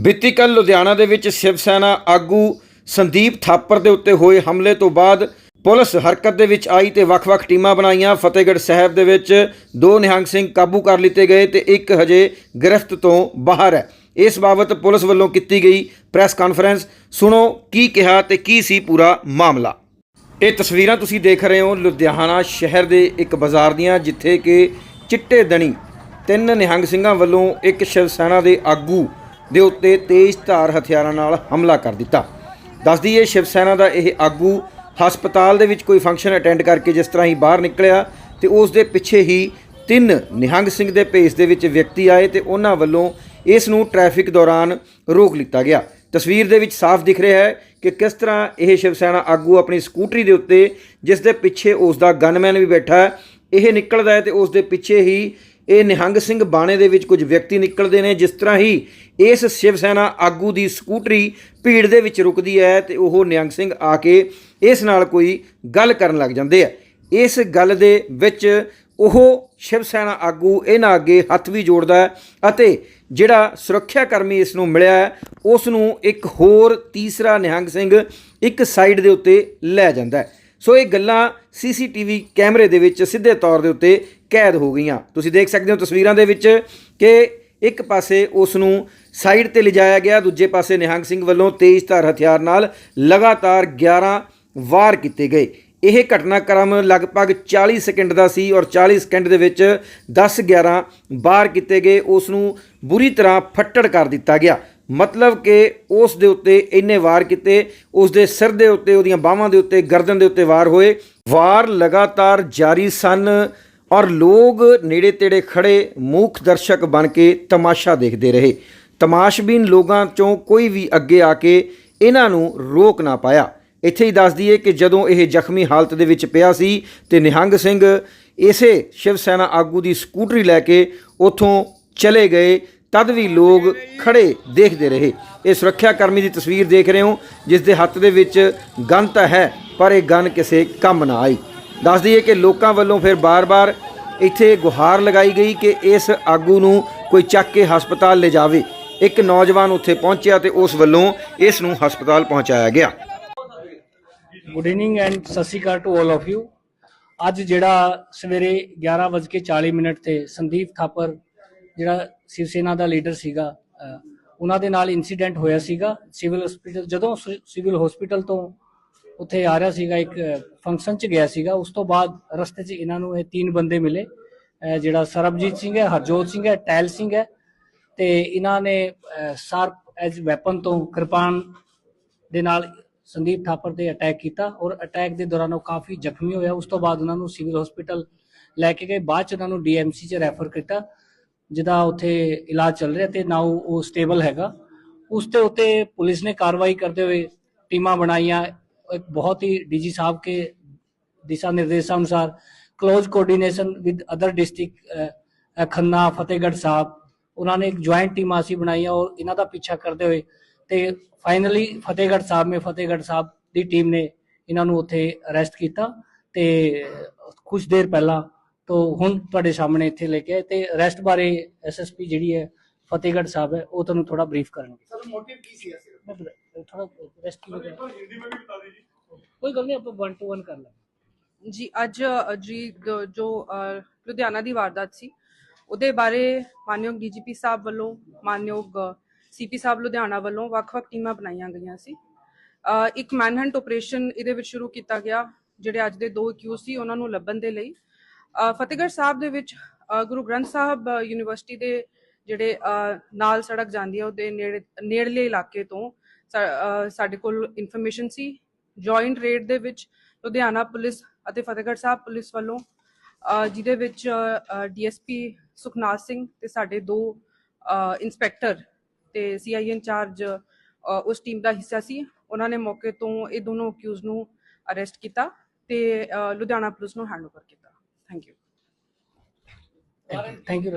ਬੀਤੀ ਕੱਲ੍ਹ ਲੁਧਿਆਣਾ ਦੇ ਵਿੱਚ ਸ਼ਿਵ ਸੈਨਾ ਆਗੂ ਸੰਦੀਪ ਥਾਪਰ ਦੇ ਉੱਤੇ ਹੋਏ ਹਮਲੇ ਤੋਂ ਬਾਅਦ ਪੁਲਿਸ ਹਰਕਤ ਦੇ ਵਿੱਚ ਆਈ ਤੇ ਵੱਖ-ਵੱਖ ਟੀਮਾਂ ਬਣਾਈਆਂ। ਫਤਿਹਗੜ੍ਹ ਸਾਹਿਬ ਦੇ ਵਿੱਚ ਦੋ ਨਿਹੰਗ ਸਿੰਘ ਕਾਬੂ ਕਰ ਲਿੱਤੇ ਗਏ ਤੇ ਇੱਕ ਹਜੇ ਗ੍ਰਿਫਤ ਤੋਂ ਬਾਹਰ ਹੈ। ਇਸ ਬਾਬਤ ਪੁਲਿਸ ਵੱਲੋਂ ਕੀਤੀ ਗਈ ਪ੍ਰੈਸ ਕਾਨਫਰੰਸ। ਸੁਣੋ ਕੀ ਕਿਹਾ ਤੇ ਕੀ ਸੀ ਪੂਰਾ ਮਾਮਲਾ। ਇਹ ਤਸਵੀਰਾਂ ਤੁਸੀਂ ਦੇਖ ਰਹੇ ਹੋ ਲੁਧਿਆਣਾ ਸ਼ਹਿਰ ਦੇ ਇੱਕ ਬਾਜ਼ਾਰ ਦੀਆਂ, ਜਿੱਥੇ ਕਿ ਚਿੱਟੇ ਦਣੀ ਤਿੰਨ ਨਿਹੰਗ ਸਿੰਘਾਂ ਵੱਲੋਂ ਇੱਕ ਸ਼ਿਵ ਸੈਨਾ ਦੇ ਆਗੂ ਦੇ ਉੱਤੇ ਤੇਜ਼ ਧਾਰ ਹਥਿਆਰਾਂ ਨਾਲ ਹਮਲਾ ਕਰ ਦਿੱਤਾ। ਦੱਸਦੀ ਹੈ ਸ਼ਿਵ ਸੈਨਾ ਦਾ ਇਹ ਆਗੂ ਹਸਪਤਾਲ ਦੇ ਵਿੱਚ ਕੋਈ ਫੰਕਸ਼ਨ ਅਟੈਂਡ ਕਰਕੇ ਜਿਸ ਤਰ੍ਹਾਂ ਹੀ ਬਾਹਰ ਨਿਕਲਿਆ ਤੇ ਉਸ ਦੇ ਪਿੱਛੇ ਹੀ ਤਿੰਨ ਨਿਹੰਗ ਸਿੰਘ ਦੇ ਭੇਸ ਦੇ ਵਿੱਚ ਵਿਅਕਤੀ ਆਏ ਤੇ ਉਹਨਾਂ ਵੱਲੋਂ ਇਸ ਨੂੰ ਟ੍ਰੈਫਿਕ ਦੌਰਾਨ ਰੋਕ ਲਿੱਤਾ ਗਿਆ। ਤਸਵੀਰ ਦੇ ਵਿੱਚ ਸਾਫ਼ ਦਿਖ ਰਿਹਾ ਹੈ ਕਿ ਕਿਸ ਤਰ੍ਹਾਂ ਇਹ ਸ਼ਿਵ ਸੈਨਾ ਆਗੂ ਆਪਣੀ ਸਕੂਟਰੀ ਦੇ ਉੱਤੇ ਜਿਸ ਦੇ ਪਿੱਛੇ ਉਸ ਦਾ ਗਨਮੈਨ ਵੀ ਬੈਠਾ ਹੈ, ਇਹ ਨਿਕਲਦਾ ਹੈ ਤੇ ਉਸ ਦੇ ਪਿੱਛੇ ਹੀ ਇਹ ਨਿਹੰਗ ਸਿੰਘ ਬਾਣੇ ਦੇ ਵਿੱਚ ਕੁਝ ਵਿਅਕਤੀ ਨਿਕਲਦੇ ਨੇ, ਜਿਸ ਤਰ੍ਹਾਂ ਹੀ ਇਸ ਸ਼ਿਵ ਸੈਨਾ ਆਗੂ ਦੀ ਸਕੂਟਰੀ ਭੀੜ ਦੇ ਵਿੱਚ ਰੁਕਦੀ ਹੈ ਤੇ ਉਹ ਨਿਹੰਗ ਸਿੰਘ ਆ ਕੇ ਇਸ ਨਾਲ ਕੋਈ ਗੱਲ ਕਰਨ ਲੱਗ ਜਾਂਦੇ ਆ। ਇਸ ਗੱਲ ਦੇ ਵਿੱਚ ਉਹ ਸ਼ਿਵ ਸੈਨਾ ਆਗੂ ਇਹਨਾਂ ਅੱਗੇ ਹੱਥ ਵੀ ਜੋੜਦਾ ਅਤੇ ਜਿਹੜਾ ਸੁਰੱਖਿਆ ਕਰਮੀ ਇਸ ਨੂੰ ਮਿਲਿਆ ਉਸ ਨੂੰ ਇੱਕ ਹੋਰ ਤੀਸਰਾ ਨਿਹੰਗ ਸਿੰਘ ਇੱਕ ਸਾਈਡ ਦੇ ਉੱਤੇ ਲੈ ਜਾਂਦਾ ਸੋ ਇਹ ਗੱਲਾਂ ਸੀਸੀਟੀਵੀ ਕੈਮਰੇ ਦੇ ਵਿੱਚ ਸਿੱਧੇ ਤੌਰ ਦੇ ਉੱਤੇ ਕੈਦ ਹੋ ਗਈਆਂ। ਤੁਸੀਂ ਦੇਖ ਸਕਦੇ ਹੋ ਤਸਵੀਰਾਂ ਦੇ ਵਿੱਚ ਕਿ ਇੱਕ ਪਾਸੇ ਉਸ ਨੂੰ ਸਾਈਡ ਤੇ ਲਿਜਾਇਆ ਗਿਆ, ਦੂਜੇ ਪਾਸੇ ਨਿਹੰਗ ਸਿੰਘ ਵੱਲੋਂ ਤੇਜ਼ ਧਾਰ ਹਥਿਆਰ ਨਾਲ ਲਗਾਤਾਰ 11 ਵਾਰ ਕੀਤੇ ਗਏ। ਇਹ ਘਟਨਾਕ੍ਰਮ ਲਗਭਗ 40 ਸਕਿੰਟ ਦਾ ਸੀ ਔਰ 40 ਸਕਿੰਟ ਦੇ ਵਿੱਚ 10 11 ਵਾਰ ਕੀਤੇ ਗਏ। ਉਸ ਨੂੰ ਬੁਰੀ ਤਰ੍ਹਾਂ ਫੱਟੜ ਕਰ ਦਿੱਤਾ ਗਿਆ। ਮਤਲਬ ਕਿ ਉਸ ਦੇ ਉੱਤੇ ਇੰਨੇ ਵਾਰ ਕੀਤੇ, ਉਸ ਦੇ ਸਿਰ ਦੇ ਉੱਤੇ, ਉਹਦੀਆਂ ਬਾਹਾਂ ਦੇ ਉੱਤੇ, ਗਰਦਨ ਦੇ ਉੱਤੇ ਵਾਰ ਹੋਏ। ਵਾਰ ਲਗਾਤਾਰ ਜਾਰੀ ਸਨ। ਔਰ ਲੋਕ ਨੇੜੇ ਤੇੜੇ ਖੜੇ ਮੂਖ ਦਰਸ਼ਕ ਬਣ ਕੇ ਤਮਾਸ਼ਾ ਦੇਖਦੇ ਰਹੇ। ਤਮਾਸ਼ਬੀਨ ਲੋਕਾਂ ਚੋਂ ਕੋਈ ਵੀ ਅੱਗੇ ਆ ਕੇ ਇਹਨਾਂ ਨੂੰ ਰੋਕ ਨਾ ਪਾਇਆ। ਇੱਥੇ ਹੀ ਦੱਸ ਦਈਏ ਕਿ ਜਦੋਂ ਇਹ ਜ਼ਖਮੀ ਹਾਲਤ ਦੇ ਵਿੱਚ ਪਿਆ ਸੀ ਤੇ ਨਿਹੰਗ ਸਿੰਘ ਇਸੇ ਸ਼ਿਵ ਸੈਨਾ ਆਗੂ ਦੀ ਸਕੂਟਰੀ ਲੈ ਕੇ ਉੱਥੋਂ ਚਲੇ ਗਏ, ਤਦ ਵੀ ਲੋਕ ਖੜੇ ਦੇਖਦੇ ਰਹੇ। ਇਹ ਸੁਰੱਖਿਆ ਕਰਮੀ ਦੀ ਤਸਵੀਰ ਦੇਖ ਰਹੇ ਹੋ, ਜਿਸ ਦੇ ਹੱਥ ਦੇ ਵਿੱਚ ਗਨ ਤਾਂ ਹੈ, ਪਰ ਇਹ ਗਨ ਕਿਸੇ ਕੰਮ ਨਾ ਆਈ। ਦੱਸ ਦਈਏ ਕਿ ਲੋਕਾਂ ਵੱਲੋਂ ਫਿਰ ਬਾਰ-ਬਾਰ ਇੱਥੇ ਗੁਹਾਰ ਲਗਾਈ ਗਈ ਕਿ ਇਸ ਆਗੂ ਨੂੰ ਕੋਈ ਚੱਕ ਕੇ ਹਸਪਤਾਲ ਲੈ ਜਾਵੇ ਇੱਕ ਨੌਜਵਾਨ ਉੱਥੇ ਪਹੁੰਚਿਆ ਤੇ ਉਸ ਵੱਲੋਂ ਇਸ ਨੂੰ ਹਸਪਤਾਲ ਪਹੁੰਚਾਇਆ ਗਿਆ। ਗੁੱਡ ਈਵਨਿੰਗ ਐਂਡ ਸਤਿ ਸ਼੍ਰੀ ਅਕਾਲ ਟੂ ਆਲ ਆਫ ਯੂ ਅੱਜ ਜਿਹੜਾ ਸਵੇਰੇ 11:40 ਮਿੰਟ ਤੇ ਸੰਦੀਪ ਥਾਪਰ, ਜਿਹੜਾ ਸ਼ਿਵ ਸੈਨਾ ਦਾ ਲੀਡਰ ਸੀਗਾ ਉਹਨਾਂ ਦੇ ਨਾਲ ਇਨਸੀਡੈਂਟ ਹੋਇਆ ਸੀਗਾ। ਸਿਵਲ ਹਸਪੀਟਲ ਜਦੋਂ ਸਿਵਲ ਹਸਪੀਟਲ ਤੋਂ ਉੱਥੇ ਆ ਰਿਹਾ ਸੀਗਾ, ਇੱਕ ਫੰਕਸ਼ਨ 'ਚ ਗਿਆ ਸੀਗਾ। ਉਸ ਤੋਂ ਬਾਅਦ ਰਸਤੇ 'ਚ ਇਹਨਾਂ ਨੂੰ ਇਹ ਤਿੰਨ ਬੰਦੇ ਮਿਲੇ। ਜਿਹੜਾ ਸਰਬਜੀਤ ਸਿੰਘ ਹੈ, ਹਰਜੋਤ ਸਿੰਘ ਹੈ ਟੈਲ ਸਿੰਘ ਹੈ ਤੇ ਇਹਨਾਂ ਨੇ ਸ਼ਾਰਪ ਐਜ ਵੈਪਨ ਤੋਂ ਕਿਰਪਾਨ ਦੇ ਨਾਲ ਸੰਦੀਪ ਥਾਪਰ ਤੇ ਅਟੈਕ ਕੀਤਾ ਔਰ ਅਟੈਕ ਦੇ ਦੌਰਾਨ ਉਹ ਕਾਫੀ ਜ਼ਖਮੀ ਹੋਇਆ। ਉਸ ਤੋਂ ਬਾਅਦ ਉਹਨਾਂ ਨੂੰ ਸਿਵਲ ਹਸਪੀਟਲ ਲੈ ਕੇ ਗਏ। ਬਾਅਦ ਚ ਉਹਨਾਂ ਨੂੰ ਡੀਐਮਸੀ ਚ ਰੈਫਰ ਕੀਤਾ, ਜਿਹਦਾ ਉੱਥੇ ਇਲਾਜ ਚੱਲ ਰਿਹਾ ਤੇ ਨਾਓ ਉਹ ਸਟੇਬਲ ਹੈਗਾ। ਉਸ ਤੇ ਉੱਤੇ ਪੁਲਿਸ ਨੇ ਕਾਰਵਾਈ ਕਰਦੇ ਹੋਏ ਟੀਮਾਂ ਬਣਾਈਆਂ। ਇੱਕ ਬਹੁਤ ਹੀ ਡੀਜੀ ਸਾਹਿਬ ਕੇ ਦਿਸ਼ਾ ਨਿਰਦੇਸ਼ਾਂ ਅਨੁਸਾਰ close coordination with other district Khanna Fatehgarh Sahib ਉਹਨਾਂ ਨੇ ਇੱਕ ਜੁਆਇੰਟ ਟੀਮ ਅਸੀਂ ਬਣਾਈਆਂ ਔਰ ਇਹਨਾਂ ਦਾ ਪਿੱਛਾ ਕਰਦੇ ਹੋਏ ਤੇ ਫਾਈਨਲੀ ਫਤਿਹਗੜ੍ਹ ਸਾਹਿਬ ਮੇ ਫਤਿਹਗੜ੍ਹ ਸਾਹਿਬ ਦੀ ਟੀਮ ਨੇ ਇਹਨਾਂ ਨੂੰ ਉੱਥੇ ਅਰੈਸਟ ਕੀਤਾ ਤੇ ਕੁਝ ਦੇਰ ਪਹਿਲਾਂ ਤੋਂ ਹੁਣ ਤੁਹਾਡੇ ਸਾਹਮਣੇ ਇੱਥੇ ਲੈ ਕੇ ਆਏ ਤੇ ਅਰੈਸਟ ਬਾਰੇ ਐਸਐਸਪੀ ਜਿਹੜੀ ਹੈ ਫਤਿਹਗੜ੍ਹ ਸਾਹਿਬ ਹੈ ਉਹ ਤੁਹਾਨੂੰ ਥੋੜਾ ਬਰੀਫ ਕਰਨਗੇ। ਸਰ ਮੋਟਿਵ ਕੀ ਸੀ ਸਿਰਫ ਥੋੜਾ ਰੈਸਟ ਵਗੈਰਾ ਕੋਈ ਗੱਲ ਨਹੀਂ ਆਪਾਂ 1 ਟੂ 1 ਕਰ ਲਾਂਗੇ। ਜੀ ਅੱਜ ਅ, ਜੀ ਗ- ਜੋ ਅ, ਲੁਧਿਆਣਾ ਦੀ ਵਾਰਦਾਤ ਸੀ ਉਹਦੇ ਬਾਰੇ ਮਾਨਯੋਗ ਡੀਜੀਪੀ ਸਾਹਿਬ ਵੱਲੋਂ ਮਾਨਯੋਗ ਸੀਪੀ ਸਾਹਿਬ ਲੁਧਿਆਣਾ ਵੱਲੋਂ ਵੱਖ-ਵੱਖ ਟੀਮਾਂ ਬਣਾਈਆਂ ਗਈਆਂ ਸੀ। ਅ, ਇੱਕ ਮੈਨਹੰਟ ਆਪਰੇਸ਼ਨ ਇਹਦੇ ਵਿੱਚ ਸ਼ੁਰੂ ਕੀਤਾ ਗਿਆ ਜਿਹੜੇ ਅੱਜ ਦੇ ਦੋ ਅਕਿਊਜ਼ ਸੀ ਉਹਨਾਂ ਨੂੰ ਲੱਭਣ ਦੇ ਲਈ। ਅ, ਫਤਿਹਗੜ੍ਹ ਸਾਹਿਬ ਦੇ ਵਿੱਚ ਅ, ਗੁਰੂ ਗ੍ਰੰਥ ਸਾਹਿਬ ਅ, ਯੂਨੀਵਰਸਿਟੀ ਦੇ ਜਿਹੜੇ ਅ, ਨਾਲ ਸੜਕ ਜਾਂਦੀ ਹੈ ਉਹਦੇ ਨੇੜੇ ਨੇੜਲੇ ਇਲਾਕੇ ਤੋਂ ਸਾ- ਅ, ਸਾਡੇ ਕੋਲ ਇਨਫੋਰਮੇਸ਼ਨ ਸੀ। ਜੁਆਇੰਟ ਰੇਡ ਦੇ ਵਿੱਚ ਲੁਧਿਆਣਾ ਪੁਲਿਸ ਅਤੇ ਫਤਿਹਗੜ੍ਹ ਸਾਹਿਬ ਪੁਲਿਸ ਵੱਲੋਂ ਜਿਹਦੇ ਵਿੱਚ ਡੀਐਸਪੀ ਸੁਖਨਾਥ ਸਿੰਘ ਤੇ ਸਾਡੇ ਦੋ ਅ, ਇੰਸਪੈਕਟਰ ਤੇ ਸੀਆਈ ਇੰਚਾਰਜ ਉਸ ਟੀਮ ਦਾ ਹਿੱਸਾ ਸੀ। ਉਹਨਾਂ ਨੇ ਮੌਕੇ ਤੋਂ ਇਹ ਦੋਨੋਂ ਅਕਿਊਜ਼ ਨੂੰ ਅਰੈਸਟ ਕੀਤਾ ਤੇ ਲੁਧਿਆਣਾ ਪੁਲਿਸ ਨੂੰ ਹੈਂਡਓਵਰ ਕੀਤਾ। Thank you thank you